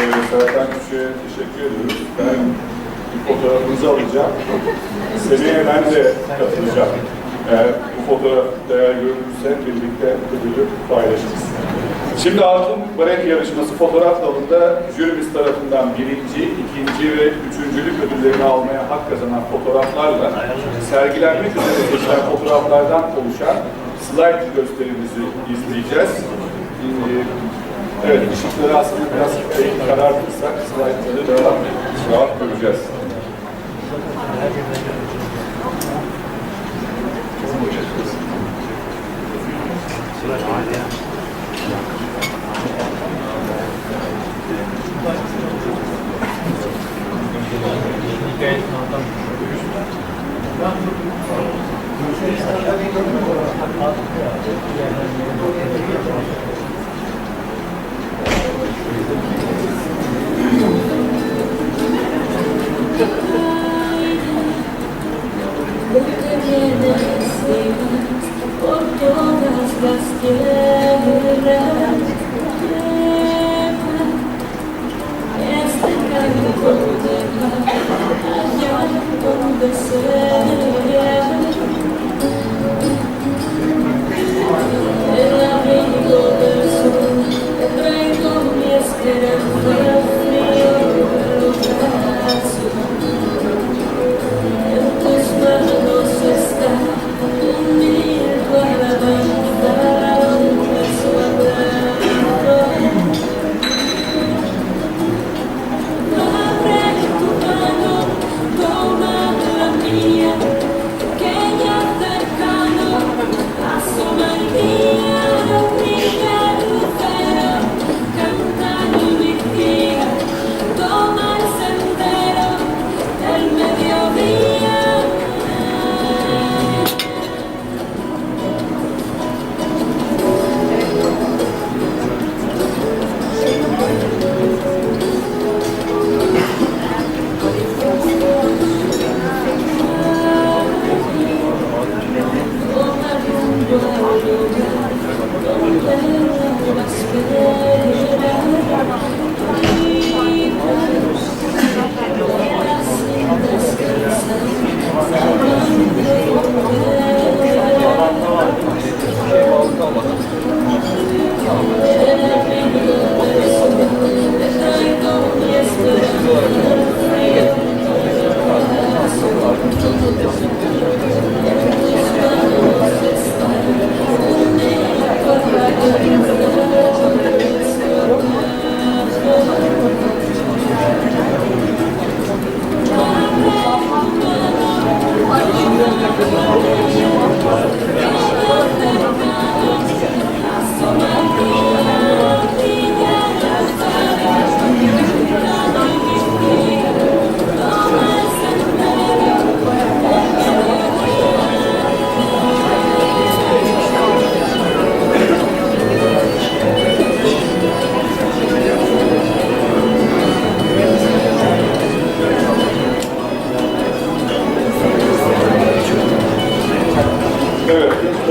Serkan Kuş'a teşekkür ediyoruz. Ben bir fotoğrafınızı alacağım. Seneye ben de katılacağım. Eğer bu fotoğraf değer görürse birlikte ödülü paylaşırız. Şimdi Altın Barek Yarışması fotoğraf dalında jürimiz tarafından birinci, ikinci ve üçüncülük ödüllerini almaya hak kazanan fotoğraflarla sergilenmek üzere seçilen fotoğraflardan oluşan slide gösterimizi izleyeceğiz. Ee, Evet, ışıkları aslında biraz karartırsak slaytları daha rahat göreceğiz. Por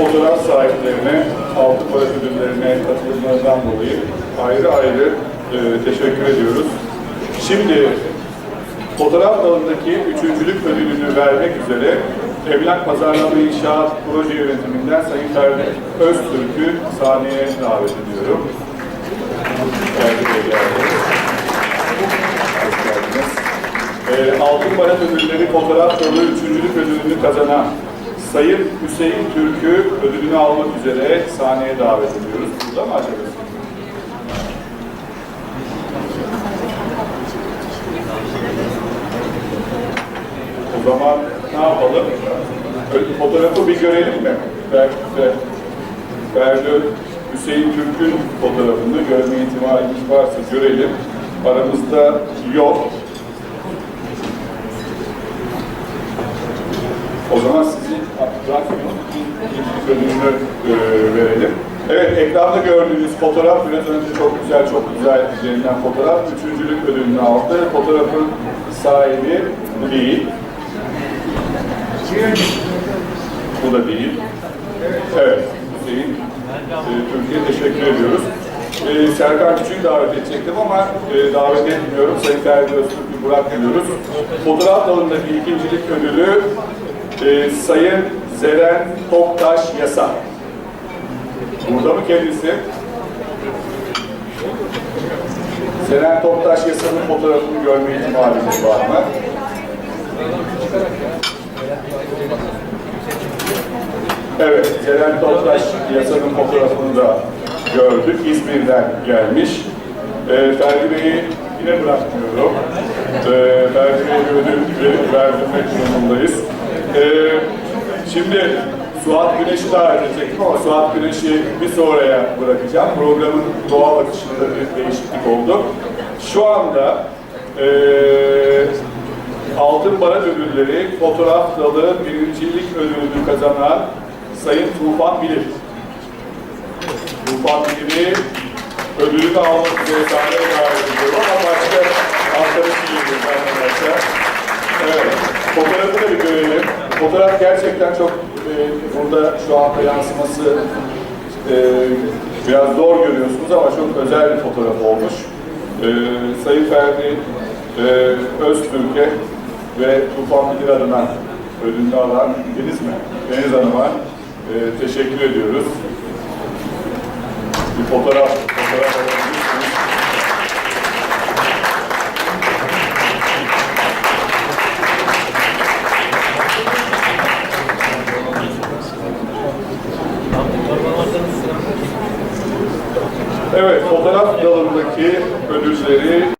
fotoğraf sahiplerine, altın para ödüllerine katılımlarından dolayı ayrı ayrı e, teşekkür ediyoruz. Şimdi fotoğraf dalındaki üçüncülük ödülünü vermek üzere Emlak Pazarlama İnşaat Proje Yönetiminden Sayın Ferdi Öztürk'ü sahneye davet ediyorum. E, Altın Barat Ödülleri fotoğraf dalı üçüncülük ödülünü kazanan Sayın Hüseyin Türk'ü ödülünü almak üzere sahneye davet ediyoruz. Burada mı acaba? O zaman ne yapalım? Fotoğrafı bir görelim mi? Fer, Fer, Ferdi Hüseyin Türk'ün fotoğrafını görme ihtimalimiz varsa görelim. Aramızda yok. O zaman sizi bırakmayalım. İkinci bölümünü e, verelim. Evet, ekranda gördüğünüz fotoğraf biraz önce çok güzel, çok güzel izlenilen fotoğraf. Üçüncülük ödülünü aldı. Fotoğrafın sahibi bu değil. Bu da değil. Evet, Hüseyin e, Türkiye teşekkür ediyoruz. e, Serkan Küçük'ü davet edecektim ama e, davet etmiyorum. Sayın Ferdi Öztürk'ü bırakmıyoruz. Fotoğraf dalındaki ikincilik ödülü e, Sayın Zeren Toktaş Yasa. Burada mı kendisi? Seren Toptaş Yasa'nın fotoğrafını görme ihtimalimiz var mı? Evet, Seren Toptaş Yasa'nın fotoğrafını da gördük. İzmir'den gelmiş. Ee, Ferdi Bey'i yine bırakmıyorum. Ee, Ferdi Bey'e ödül verdirmek durumundayız. Ee, şimdi Suat Güneş'i davet edecektim ama Suat Güneş'i bir sonraya bırakacağım. Programın doğal akışında bir değişiklik oldu. Şu anda eee Altın Baraj Ödülleri fotoğraf dalı birincilik ödülünü kazanan Sayın Tufan Bilir. Tufan Bilir'i ödülünü almak üzere sahneye davet ediyorum ama başka arkadaşı geliyor arkadaşlar. Evet, fotoğrafı da bir görelim. Fotoğraf gerçekten çok e, burada şu anda yansıması e, biraz zor görüyorsunuz ama çok özel bir fotoğraf olmuş. E, Sayın Ferdi e, Öztürk'e ve Tufan Bilir adına ödülünü alan Deniz mi? Deniz Hanım'a e, teşekkür ediyoruz. Bir fotoğraf, fotoğraf alabilirsiniz. Evet, fotoğraf dalındaki ödülleri